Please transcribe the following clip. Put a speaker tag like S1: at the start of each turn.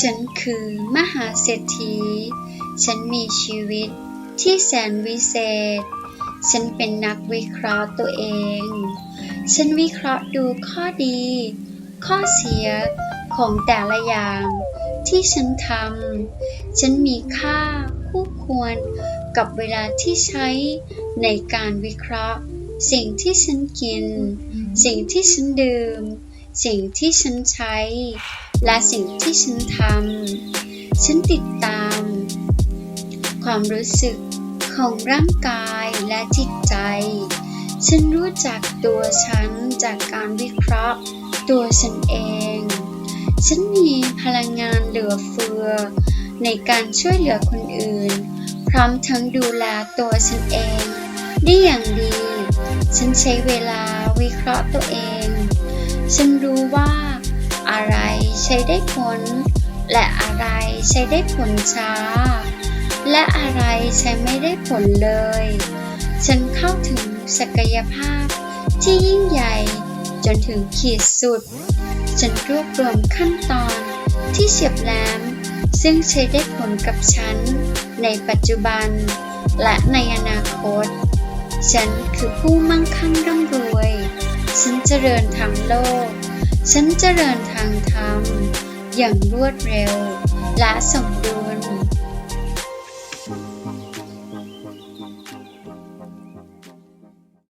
S1: ฉันคือมหาเศรษฐี ฉันมีชีวิตที่แสนวิเศษ ฉันเป็นนักวิเคราะห์ตัวเอง ฉันวิเคราะห์ดูข้อดี ข้อเสียของแต่ละอย่างที่ฉันทำ ฉันมีค่าคู่ควรกับเวลาที่ใช้ในการวิเคราะห์ สิ่งที่ฉันกิน สิ่งที่ฉันดื่ม สิ่งที่ฉันใช้ และสิ่งที่ฉันทำ ฉันติดตาม ความรู้สึกของร่างกายและจิตใจ ฉันรู้จักตัวฉันจากการวิเคราะห์ ตัวฉันเอง ฉันมีพลังงานเหลือเฟือ ในการช่วยเหลือคนอื่น พร้อมทั้งดูแลตัวฉันเอง ได้อย่างดี ฉันใช้เวลาวิเคราะห์ตัวเอง ฉันรู้ว่า อะไรใช้ได้ผล และอะไรใช้ได้ผลช้า และอะไรใช้ไม่ได้ผลเลย ฉันเข้าถึงศักยภาพที่ยิ่งใหญ่จนถึงขีดสุด ฉันรวบรวมขั้นตอนที่เฉียบแหลมซึ่งใช้ได้ผลกับฉัน ในปัจจุบัน และในอนาคต ฉันคือผู้มั่งคั่งร่ำรวย ฉันเจริญทางโลก ฉันเจริญทางธรรมอย่างรวดเร็วและสมดุล